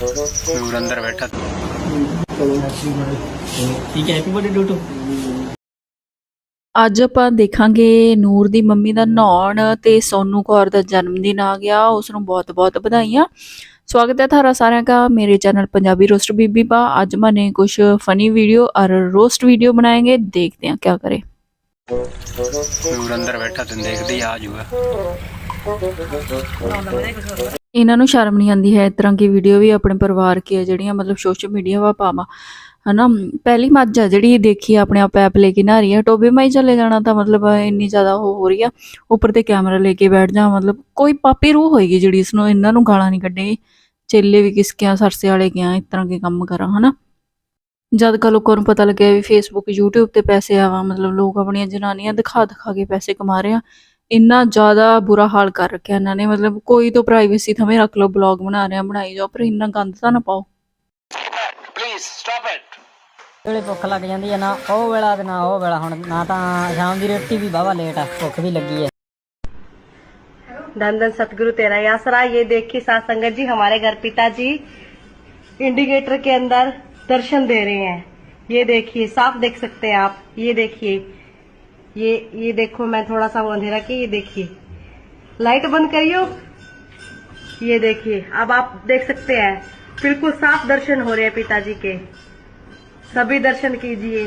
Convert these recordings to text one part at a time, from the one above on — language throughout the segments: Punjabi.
ਨੂਰ ਅੰਦਰ ਬੈਠਾ ਠੀਕ ਹੈ ਹੈਪੀ ਬਰਥਡੇ ਡੋਟੋ ਅੱਜ ਆਪਾਂ ਦੇਖਾਂਗੇ ਨੂਰ ਦੀ ਮੰਮੀ ਦਾ ਨੌਣ ਤੇ ਸੋਨੂ ਕੌਰ ਦਾ ਜਨਮ ਦਿਨ ਆ ਗਿਆ। ਉਸ ਨੂੰ ਬਹੁਤ-ਬਹੁਤ ਵਧਾਈਆਂ। ਸਵਾਗਤ ਹੈ ਤੁਹਾਡਾ ਸਾਰਿਆਂ ਦਾ। ਮੇਰੇ ਚੈਨਲ ਪੰਜਾਬੀ ਰੋਸਟ ਬੀਬੀ ਪਾ ਅੱਜ ਮੈਨੇ ਕੁਝ ਫਨੀ ਵੀਡੀਓ ਔਰ ਰੋਸਟ ਵੀਡੀਓ ਬਣਾਏਗੇ। ਦੇਖਦੇ ਹਾਂ ਕੀ ਕਰੇ। ਨੂਰ ਅੰਦਰ ਬੈਠਾ ਤੇ ਦੇਖਦੀ ਆ ਜੂਗਾ। ਇਹਨਾਂ ਨੂੰ ਸ਼ਰਮ ਨਹੀਂ ਆਉਂਦੀ ਹੈ ਇਸ ਤਰ੍ਹਾਂ ਦੀ ਵੀਡੀਓ ਵੀ ਆਪਣੇ ਪਰਿਵਾਰ ਕੀ ਹੈ, ਜਿਹੜੀਆਂ ਮਤਲਬ ਸੋਸ਼ਲ ਮੀਡੀਆ ਵਾ ਪਾਵਾ। ਹਨਾ? ਪਹਿਲੀ ਮੱਝ ਆ ਜਿਹੜੀ ਦੇਖੀ ਆਪਣੇ ਆਪ ਐਪ ਲੈ ਕੇ ਨਾ ਰਹੀ ਹੈ ਟੋਬੇ ਮਾਈ ਚਲੇ ਜਾਣਾ ਤਾਂ ਮਤਲਬ ਇੰਨੀ ਜ਼ਿਆਦਾ ਉਹ ਹੋ ਰਹੀ ਆ, ਉੱਪਰ ਤੇ ਕੈਮਰਾ ਲੈ ਕੇ ਬੈਠ ਜਾ, ਮਤਲਬ ਕੋਈ ਪਾਪੀ ਰੂਹ ਹੋਏਗੀ ਜਿਹੜੀ ਇਸ ਨੂੰ, ਇਹਨਾਂ ਨੂੰ ਗਾਲਾਂ ਨਹੀਂ ਕੱਢੇਗੀ। ਚੇਲੇ ਵੀ ਕਿਸ ਕਿਆ ਸਰਸੇ ਵਾਲੇ ਗਿਆ ਇਸ ਤਰ੍ਹਾਂ ਦੇ ਕੰਮ ਕਰਾਂ, ਹਨਾ? ਜਦ ਕਾ ਲੋਕਾਂ ਨੂੰ ਪਤਾ ਲੱਗਿਆ ਵੀ ਫੇਸਬੁੱਕ YouTube ਤੇ ਪੈਸੇ ਆਵਾ, ਮਤਲਬ ਲੋਕ ਆਪਣੀਆਂ ਜਨਾਨੀਆਂ ਦਿਖਾ ਦਿਖਾ ਕੇ ਪੈਸੇ ਕਮਾ ਰਹੇ ਆ ਇੰਨਾ ਜ਼ਿਆਦਾ ਬੁਰਾ ਹਾਲ ਕਰ ਰੱਖਿਆ ਇਹਨਾਂ ਨੇ ਮਤਲਬ ਕੋਈ ਤਾਂ ਪ੍ਰਾਈਵੇਸੀ ਥਵੇਂ ਰੱਖ ਲਓ ਬਲੌਗ ਬਣਾ ਰਹੇ ਆ ਬਣਾਈ ਜਾਓ ਪਰ ਇੰਨਾ ਗੰਦ ਤਾਂ ਨਾ ਪਾਓ ਵੇਲੇ ਭੁੱਖ ਲੱਗ ਜਾਂਦੀ ਹੈ ਨਾ ਉਹ ਵੇਲਾ ਤੇ ਨਾ ਉਹ ਵੇਲਾ ਹੁਣ ਨਾ ਤਾਂ ਸ਼ਾਮ ਦੀ ਰੋਟੀ ਵੀ ਬਾਵਾ ਲੇਟ ਆ ਭੁੱਖ ਵੀ ਲੱਗੀ ਹੈ धन धन सतगुरु तेरा ही आसरा ये देखिए सात संगत जी हमारे घर पिताजी इंडिकेटर के अंदर दर्शन दे रहे हैं ये देखिए साफ देख सकते हैं आप ये देखिए ये ये देखो मैं थोड़ा सा वो अंधेरा की ये देखिए। लाइट बंद करियो। ये देखिए अब आप देख सकते हैं। बिल्कुल साफ़ दर्शन हो रहे हैं पिताजी के। सभी दर्शन कीजिए।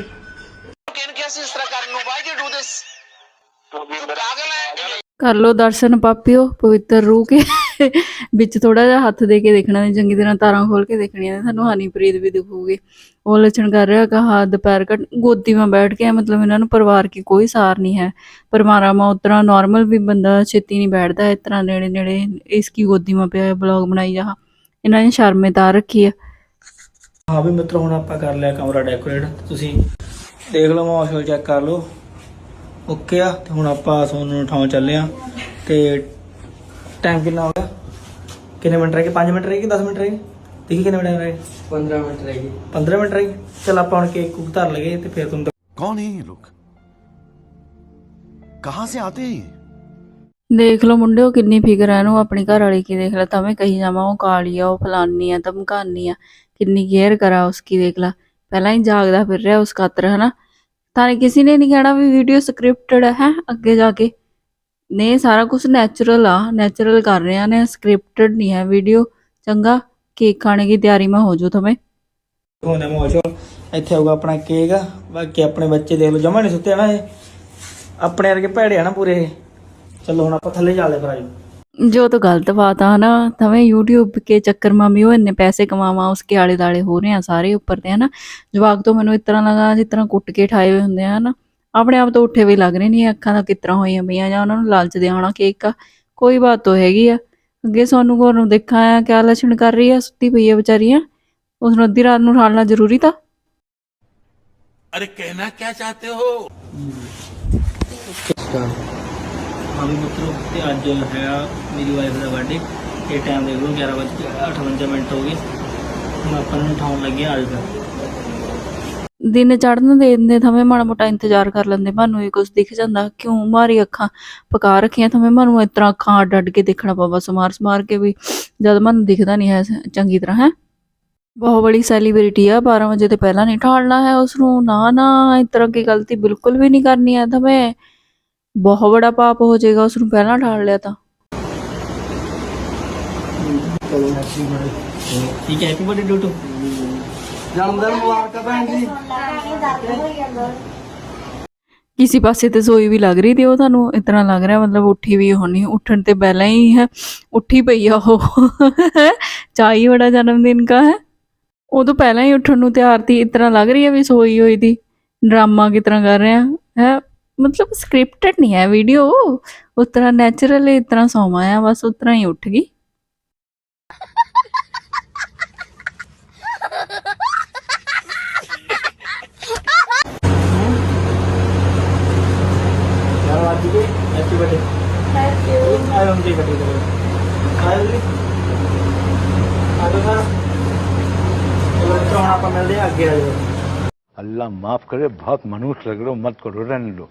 तो कर लो दर्शन पापियो पवित्र रूह के। ਵਿੱਚ ਥੋੜਾ ਜਿਹਾ ਹੱਥ ਦੇ ਕੇ ਦੇਖਣਾ, ਚੰਗੀ ਤਰ੍ਹਾਂ ਤਾਰਾਂ ਖੋਲ ਕੇ ਦੇਖਣੀਆਂ ਨੇ ਤੁਹਾਨੂੰ ਹਨੀਪ੍ਰੀਤ ਵੀ ਦਿਖੂਗੀ। ਉਹ ਲੱਛਣ ਕਰ ਰਿਹਾ ਕਹਾ ਦੁਪਹਿਰ ਘਟ ਗੋਦੀ ਮੈਂ ਬੈਠ ਕੇ ਮਤਲਬ ਇਹਨਾਂ ਨੂੰ ਪਰਿਵਾਰ ਕੀ ਕੋਈ ਸਾਰ ਨਹੀਂ ਹੈ। ਪਰਮਾਰਾ ਮਾ ਉਤਰਾ ਨਾਰਮਲ ਵੀ ਬੰਦਾ ਛੇਤੀ ਨਹੀਂ ਬੈਠਦਾ, ਇਸ ਤਰ੍ਹਾਂ ਨੇੜੇ ਨੇੜੇ ਇਸ ਕੀ ਗੋਦੀ ਮਾ ਪਿਆ ਬਲੌਗ ਬਣਾਈ ਜਾ। ਇਹਨਾਂ ਨੇ ਸ਼ਰਮੇ ਤਾਰ ਰੱਖੀ ਆ। ਹਾਂ ਵੀ ਮਿੱਤਰੋ, ਹੁਣ ਆਪਾਂ ਕਰ ਲਿਆ ਕਮਰਾ ਡੈਕੋਰੇਟ ਤੁਸੀਂ ਦੇਖ ਲਓ ਮੌਸਮ ਚੈੱਕ ਕਰ ਲਓ। ਓਕੇ ਆ, ਤੇ ਹੁਣ ਆਪਾਂ ਸੋਨੂੰ ਨੂੰ ਠਾਉਂ ਚੱਲੇ ਆ, ਤੇ टाइम कितना हो गया कितने मिनट रहेगी पाँच मिनट रहेगी दस मिनट रहेगी देखिए कितने मिनट रहेगी पंद्रह मिनट रहेगी पंद्रह मिनट रहेगी चल आप उनके एक कुक तार लगे तो फिर तुम कौन है ये लोग कहाँ से आते हैं ਦੇਖ ਲਓ ਮੁੰਡਿਓ ਕਿੰਨੀ ਫਿਕਰ ਹੈ ਇਹਨੂੰ ਆਪਣੀ ਘਰ ਵਾਲੀ ਕੀ ਦੇਖ ਲੈ। ਤਵੇਂ ਕਹੀ ਜਾਵਾਂ ਉਹ ਕਾਲੀ ਆ ਉਹ ਫਲਾਨੀ ਆ ਧਮਕਾਨੀ ਆ। ਕਿੰਨੀ ਕੇਅਰ ਕਰਾ ਉਸकी ਦੇਖ ਲੈ। ਪਹਿਲਾਂ ਹੀ ਜਾਗਦਾ ਫਿਰ ਰਿਹਾ ਉਸ ਖਾਤਰ ਹਨਾ? ਤਾਂ ਕਿਸੇ ਨੇ ਨਹੀਂ ਕਹਿਣਾ ਵੀ ਵੀਡੀਓ ਸਕ੍ਰਿਪਟਡ ਹੈ? ਅੱਗੇ ਜਾ ਕੇ। ਨੇ ਸਾਰਾ ਕੁਝ ਨੈਚੁਰਲ ਆ ਨੈਚੁਰਲ ਕਰ ਰਹੇ ਆ ਨੇ ਸਕ੍ਰਿਪਟਡ ਨਹੀਂ ਹੈ ਵੀਡੀਓ ਚੰਗਾ ਕੇਕ ਖਾਣੇ ਦੀ ਤਿਆਰੀ ਮੈਂ ਹੋ ਜਾਓ ਤੁਮੇ ਹੋਣਾ ਮੌਸਮ ਇੱਥੇ ਆਊਗਾ ਆਪਣਾ ਕੇਕ ਬਾਕੀ ਆਪਣੇ ਬੱਚੇ ਦੇਖ ਲਓ ਜਮਾ ਨਹੀਂ ਸੁੱਤੇ ਨਾ ਇਹ ਆਪਣੇ ਵਰਗੇ ਭੈੜੇ ਆ ਨਾ ਪੂਰੇ ਇਹ। ਚਲੋ ਹੁਣ ਆਪਾਂ ਥੱਲੇ ਚੱਲਦੇ ਫਿਰ ਆਜੋ जो तो गलत बात है ना तमें यूट्यूब के चक्कर में भी वो इन्ने पैसे कमावा उसके आले दाले हो रहे हैं सारे ऊपर ਤੇ ਹਨਾ ਜਵਾਕ ਤੋਂ ਮੈਨੂੰ ਇਸ ਤਰ੍ਹਾਂ ਲੱਗਾ ਜਿਸ ਤਰ੍ਹਾਂ ਕੁੱਟ ਕੇ ਠਾਏ ਹੋਏ ਹੁੰਦੇ ਆ ਹਨਾ ਆਪਣੇ ਆਪ ਤੋਂ ਉੱਠੇ ਵੀ ਲੱਗ ਰਹੇ ਨਹੀਂ ਅੱਖਾਂ ਦਾ ਕਿਸ ਤਰ੍ਹਾਂ ਹੋਈਆਂ ਪਈਆਂ ਜਾਂ ਉਹਨਾਂ ਨੂੰ ਲਾਲਚ ਦੇ ਆਉਣਾ ਕੇਕ ਦਾ ਕੋਈ ਬਾਤ ਤਾਂ ਹੈਗੀ ਆ। ਅੱਗੇ ਸੋਨੂੰ ਕੋਰ ਨੂੰ ਦੇਖਾਂ ਆ ਕਿਆ ਲੱਛਣ ਕਰ ਰਹੀ ਆ ਸੁੱਤੀ ਪਈ ਆ ਵਿਚਾਰੀ ਆ। ਉਸ ਨੂੰ ਅੱਧੀ ਰਾਤ ਨੂੰ ਉਠਾਲਣਾ ਜ਼ਰੂਰੀ ਤਾਂ। ਹਾਂ? ਵੀ ਮਿੱਤਰੋ ਤੇ ਅੱਜ ਹੈ ਮੇਰੀ ਵਾਈਫ ਦਾ ਬਰਥਡੇ ਇਹ ਟਾਈਮ ਦੇਖ ਲਓ 11 ਵਜੇ 58 ਮਿੰਟ ਹੋ ਗਏ। ਹੁਣ ਆਪਾਂ ਨੂੰ ਉਠਾਉਣ ਲੱਗੇ ਆ ਜਾਊਗਾ ਦਿਨ ਚੜਨ ਦੇ ਦਿੰਦੇ ਥਵੇਂ ਮਾੜਾ ਮੋਟਾ ਇੰਤਜ਼ਾਰ ਕਰ ਲੈਂਦੇ ਮੈਨੂੰ ਵੀ ਕੁਝ ਦਿਖ ਜਾਂਦਾ ਕਿਉਂ ਮਾਰੀ ਅੱਖਾਂ ਪਕਾ ਰੱਖੀਆਂ ਥਵੇਂ ਮੈਨੂੰ ਇਸ ਤਰ੍ਹਾਂ ਅੱਖਾਂ ਅੱਡ ਅੱਡ ਕੇ ਦੇਖਣਾ ਪਵਾ ਸਮਾਰ ਸਮਾਰ ਕੇ ਵੀ ਜਦ ਮੈਨੂੰ ਦਿਖਦਾ ਨਹੀਂ ਹੈ ਚੰਗੀ ਤਰ੍ਹਾਂ ਹੈ? ਬਹੁਤ ਬੜੀ ਸੈਲੀਬ੍ਰਿਟੀ ਆ 12 ਵਜੇ ਤੋਂ ਪਹਿਲਾਂ ਨਹੀਂ ਠਾਲਣਾ ਹੈ ਉਸ ਨੂੰ ਨਾ ਨਾ ਇਸ ਤਰ੍ਹਾਂ ਦੀ ਗਲਤੀ ਬਿਲਕੁਲ ਵੀ ਨਹੀਂ ਕਰਨੀ ਹੈ ਥਵੇਂ। ਬਹੁਤ ਬੜਾ ਪਾਪ ਹੋ ਜਾਏਗਾ ਉਸ ਨੂੰ ਪਹਿਲਾਂ ਠਾਲ ਲਿਆ ਤਾਂ। ਠੀਕ ਹੈ ਹੈਪੀ ਬਰਥਡੇ ਟੂਟੂ ਕਿਸੇ ਪਾਸੇ ਤੇ ਸੋਈ ਵੀ ਲੱਗ ਰਹੀ ਤੇ ਉਹ ਤੁਹਾਨੂੰ ਇਸ ਤਰ੍ਹਾਂ ਲੱਗ ਰਿਹਾ, ਮਤਲਬ ਉੱਠੀ ਵੀ ਹੋਣੀ, ਉੱਠਣ ਤੇ ਪਹਿਲਾਂ ਹੀ ਹੈ, ਉੱਠੀ ਪਈ ਆ ਉਹ। ਚਾਹੀ ਬੜਾ ਜਨਮ ਦਿਨ ਕਾ ਹੈ। ਉਹ ਤੋਂ ਪਹਿਲਾਂ ਹੀ ਉੱਠਣ ਨੂੰ ਤਿਆਰ ਸੀ ਇਸ ਤਰ੍ਹਾਂ ਲੱਗ ਰਹੀ ਹੈ ਵੀ ਸੋਈ ਹੋਈ ਦੀ। ਡਰਾਮਾ ਕਿਸ ਤਰ੍ਹਾਂ ਕਰ ਰਿਹਾ ਹੈ, ਮਤਲਬ ਸਕ੍ਰਿਪਟਡ ਨਹੀਂ ਹੈ ਵੀਡੀਓ ਉਸ ਤਰ੍ਹਾਂ ਨੈਚੁਰਲ ਇਸ ਤਰ੍ਹਾਂ ਸੌਵਾਂ ਆ, ਬਸ ਉਸ ਤਰ੍ਹਾਂ ਹੀ ਉੱਠ ਗਈ। ഹാപ്പിക്ക് ഹാപ്പി ബർത്ത്ഡേ ആരും ഒന്നും ചെയ്യപ്പെട്ടില്ല അതുകൊണ്ട് हम आपको मिलते हैं आगे आ जाओ अल्लाह माफ करे बहुत मनुष्य लग रहे हो मत करो रहने लो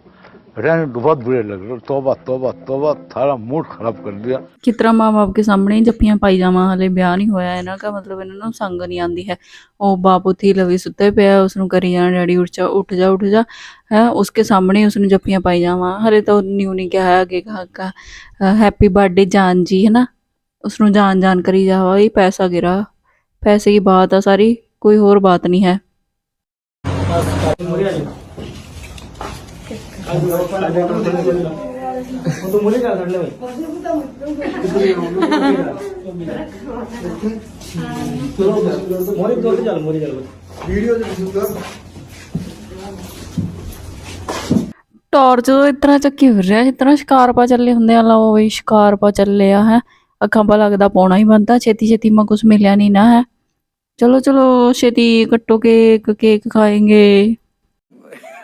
रहने दो, बहुत बुरे लग रहे तोबा तोबा तोबा सारा मूड खराब कर दिया ਕਿਤਰਾ ਮਾਂ-ਬਾਪ ਕੇ ਸਾਹਮਣੇ ਹੀ ਜੱਫੀਆਂ ਪਾਈ ਜਾਵਾਂ ਹਲੇ ਵਿਆਹ ਨਹੀਂ ਹੋਇਆ ਇਹਨਾਂ ਦਾ ਮਤਲਬ ਇਹਨਾਂ ਨੂੰ ਸੰਗ ਨਹੀਂ ਆਂਦੀ ਹੈ ਉਹ ਬਾਪ ਉੱਥੇ ਲਵੀ ਸੁੱਤੇ ਪਿਆ ਉਸ ਨੂੰ ਕਰੀ ਜਾਣ ਡੈਡੀ ਉੱਠ ਜਾ ਉੱਠ ਜਾ ਉੱਠ ਜਾ ਹੈ ਉਸਕੇ ਸਾਹਮਣੇ ਉਸ ਨੂੰ ਜੱਫੀਆਂ ਪਾਈ ਜਾਵਾਂ ਹਲੇ ਤਾਂ ਨਿਊ ਨਹੀਂ ਕਿਹਾ ਅੱਗੇ ਕਹਾ ਹੈਪੀ ਬਰਥਡੇ ਜਾਨ ਜੀ ਹੈ ਨਾ ਉਸ ਨੂੰ ਜਾਨ ਜਾਨ ਕਰੀ ਜਾਵਾ ਇਹ ਪੈਸਾ ਗਿਰਾ ਪੈਸੇ ਦੀ ਬਾਤ ਆ ਸਾਰੀ ਕੋਈ ਹੋਰ ਬਾਤ ਨਹੀਂ ਹੈ ਮੁਰੇ ਆ ਜਾ ਉਹ ਤੋਂ ਮੁਰੇ ਕਰ ਲੈ ਮੋਰੇ ਤੋਂ ਚੱਕੀ ਫਿਰ ਰਿਹਾ ਇਤਨਾ ਸ਼ਿਕਾਰਪਾ ਚੱਲੇ ਹੁੰਦੇ ਆ ਲਓ ਬਈ ਸ਼ਿਕਾਰਪਾ ਚੱਲੇ ਆ, ਹੈ। ਅੱਖਾਂ ਪਾ ਲੱਗਦਾ ਪਾਉਣਾ ਹੀ ਬੰਦਾ, ਛੇਤੀ ਛੇਤੀ ਮੈਂ ਕੁਝ ਮਿਲਿਆ ਨਹੀਂ ਨਾ, ਹੈ। ਚਲੋ ਚਲੋ, ਛੇਤੀ ਕੱਟੋ ਕੇਕ ਕੇਕ ਖਾਏਂਗੇ।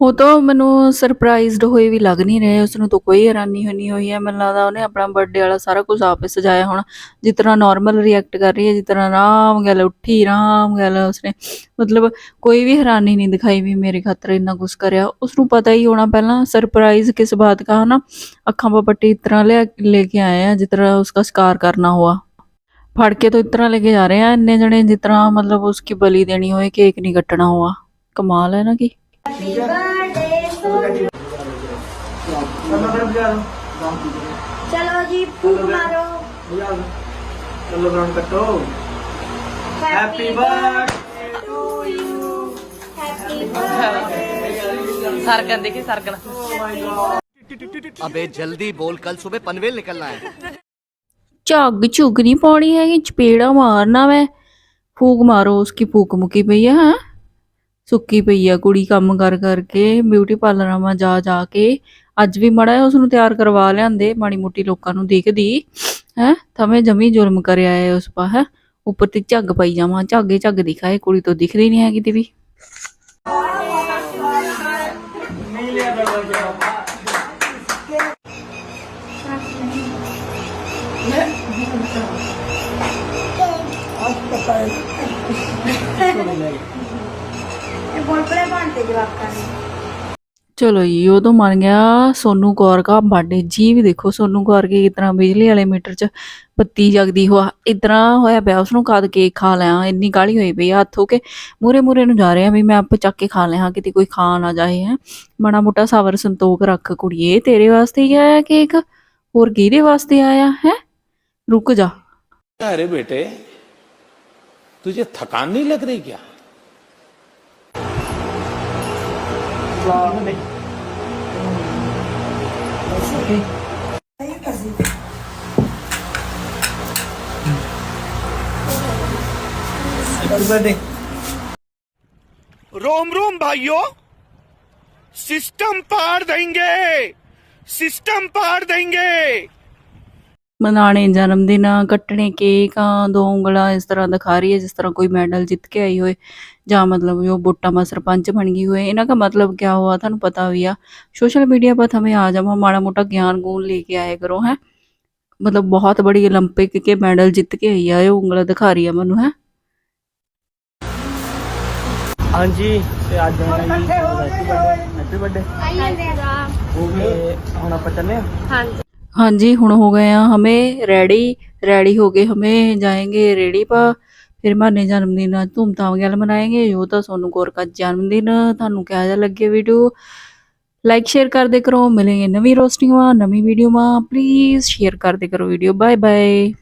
ਉਹ ਤਾਂ ਮੈਨੂੰ ਸਰਪ੍ਰਾਈਜ਼ਡ ਹੋਏ ਵੀ ਲੱਗ ਨਹੀਂ ਰਹੇ ਉਸ ਨੂੰ ਤਾਂ ਕੋਈ ਹੈਰਾਨੀ ਨਹੀਂ ਹੋਈ ਹੈ। ਮੈਨੂੰ ਲੱਗਦਾ ਉਹਨੇ ਆਪਣਾ ਬਰਥਡੇ ਵਾਲਾ ਸਾਰਾ ਕੁਝ ਆਪੇ ਸਜਾਇਆ ਹੋਣਾ। ਜਿਸ ਤਰ੍ਹਾਂ ਨਾਰਮਲ ਰਿਐਕਟ ਕਰ ਰਹੀ ਹੈ, ਜਿਸ ਤਰ੍ਹਾਂ ਆਰਾਮ ਗੱਲ ਉੱਠੀ, ਆਰਾਮ ਗੱਲ ਉਸਨੇ। ਮਤਲਬ ਕੋਈ ਵੀ ਹੈਰਾਨੀ ਨਹੀਂ ਦਿਖਾਈ ਵੀ ਮੇਰੇ ਖਾਤਰ ਇੰਨਾ ਕੁਝ ਕਰਿਆ। ਉਸ ਨੂੰ ਪਤਾ ਹੀ ਹੋਣਾ ਪਹਿਲਾਂ ਸਰਪ੍ਰਾਈਜ਼ ਕਿਸ ਬਾਤ ਦਾ, ਹਨਾ? ਅੱਖਾਂ ਪਾ ਪੱਟੀ ਇਸ ਤਰ੍ਹਾਂ ਲੈ ਕੇ ਆਏ ਆ, ਜਿਸ ਤਰ੍ਹਾਂ ਉਸਕਾ ਸ਼ਿਕਾਰ ਕਰਨਾ ਹੋਆ। ਫੜ ਕੇ ਤੋਂ ਇਸ ਤਰ੍ਹਾਂ ਲੈ ਕੇ ਜਾ ਰਹੇ ਆ ਇੰਨੇ ਜਣੇ, ਜਿਸ ਤਰ੍ਹਾਂ ਮਤਲਬ ਉਸकी ਬਲੀ ਦੇਣੀ ਹੋਏ, ਕੇਕ ਨਹੀਂ ਕੱਟਣਾ ਹੋਆ। ਕਮਾਲ ਹੈ ਨਾ ਕੀ? चलो जी मारो चलो हैप्पी हैप्पी देखिए अबे जल्दी बोल कल सुबह पनवेल निकलना है। झग झुग नहीं पानी है चपेड़ा मारना मैं। फूक मारो उसकी फूक मुकी पई है? हाँ? ਸੁੱਕੀ ਪਈ ਆ ਕੁੜੀ ਕੰਮ ਕਰ ਕਰਕੇ ਬਿਊਟੀ ਪਾਰਲਰਾਂ ਮਾ ਜਾ ਜਾ ਕੇ। ਅੱਜ ਵੀ ਮੜਾ ਉਸ ਨੂੰ ਤਿਆਰ ਕਰਵਾ ਲਿਆਂਦੇ, ਮਾੜੀ ਮੋਟੀ ਲੋਕਾਂ ਨੂੰ ਦੇਖਦੀ। ਹੈ, ਥਵੇਂ ਜਮੀ ਜ਼ੁਲਮ ਕਰਿਆ ਹੈ ਉਸ ਪਾ, ਹੈ। ਉੱਪਰ ਤੇ ਝੱਗ ਪਈ ਜਾਵਾਂ, ਝੱਗੇ ਝੱਗ ਦਿਖਾਏ, ਕੁੜੀ ਤੋਂ ਦਿਖਦੀ ਨਹੀਂ ਹੈਗੀ ਤੇ ਵੀ ये बोल पड़े बांधते जवाब का ਚਲੋ ਜੀ ਉਹ ਤੋਂ ਮੰਨ ਗਿਆ ਸੋਨੂ ਕੌਰ ਦਾ ਬਰਥਡੇ ਜੀ ਵੀ ਦੇਖੋ ਸੋਨੂ ਕੌਰ ਕੀ ਤਰ੍ਹਾਂ ਬਿਜਲੀ ਵਾਲੇ ਮੀਟਰ 'ਚ ਬੱਤੀ ਜਗਦੀ ਹੋਆ ਇਤਨਾ ਹੋਇਆ ਪਿਆ ਉਸ ਨੂੰ ਕਦ ਕੇਕ ਖਾ ਲਿਆ ਇੰਨੀ ਕਾਲੀ ਹੋਈ ਪਈ ਆ ਹੱਥ ਹੋ ਕੇ ਮੂਰੇ ਮੂਰੇ ਨੂੰ ਜਾ ਰਿਹਾ ਵੀ ਮੈਂ ਆਪ ਚੱਕ ਕੇ ਖਾ ਲਿਆ ਕਿਤੇ ਕੋਈ ਖਾ ਨਾ ਜਾਏ ਹੈ ਮਾੜਾ ਮੋਟਾ ਸਬਰ ਸੰਤੋਖ ਰੱਖ ਕੁੜੀਏ ਤੇਰੇ ਵਾਸਤੇ ਹੀ ਆਇਆ ਕੇਕ ਹੋਰ ਕਿਹਦੇ ਵਾਸਤੇ ਆਇਆ ਹੈ ਰੁਕ ਜਾ अरे बेटे तुझे थकान नहीं लग रही क्या ਹੈਪੀ ਬਰਥਡੇ रोम रोम भाइयों सिस्टम पार देंगे सिस्टम पार देंगे ਮਨਾਣੇ ਜਨਮ ਦਿਨ ਕੱਟਣੇ ਕੇਕਾਂ ਦੋ ਉਂਗਲਾਂ ਇਸ ਤਰ੍ਹਾਂ ਦਿਖਾ ਰਹੀ ਹੈ ਜਿਸ ਤਰ੍ਹਾਂ ਕੋਈ ਮੈਡਲ ਜਿੱਤ ਕੇ ਆਈ ਹੋਏ ਜਾਂ ਮਤਲਬ ਉਹ ਵੋਟਾਂ ਮਾ ਸਰਪੰਚ ਬਣ ਗਈ ਹੋਏ ਇਹਨਾਂ ਦਾ मतलब क्या हुआ ਤੁਹਾਨੂੰ ਪਤਾ ਵੀ ਆ सोशल मीडिया पर हमें आ जाओ माड़ा मोटा ज्ञान गुण लेके आया करो है मतलब बहुत बड़ी ओलंपिक के मेडल जीत के आई है ये ਉਂਗਲਾਂ ਦਿਖਾ ਰਹੀ ਹੈ ਮੈਨੂੰ ਹੈ ਹਾਂਜੀ ਤੇ ਅੱਜ ਆਉਣਾ ਜੀ ਹੈਪੀ ਬਰਥਡੇ ਹੋ ਗਏ ਹੁਣ ਆਪਾਂ ਚੱਲੇ ਆ हाँ जी हुण हो गए हैं हमें रेडी रेडी हो गए हमें जाएंगे रेडी पर ਫਿਰ ਮਾਨੇ ਜਨਮ ਦਿਨ ਧੂਮਧਾਮ ਨਾਲ ਮਨਾਏਗੇ। ਜੋ ਤਾਂ ਸੋਨੂ ਕੌਰ ਦਾ ਜਨਮ ਦਿਨ ਤੁਹਾਨੂੰ ਕਿਹਾ ਜਾ ਲੱਗੇ ਵੀਡੀਓ। ਲਾਈਕ ਸ਼ੇਅਰ ਕਰਦੇ ਕਰੋ। ਮਿਲेंगे ਨਵੀਂ ਰੋਸਟਿੰਗ ਵਾ ਨਵੀਂ ਵੀਡੀਓ ਮਾ ਪਲੀਜ਼ ਸ਼ੇਅਰ ਕਰਦੇ ਕਰੋ ਵੀਡੀਓ। Bye bye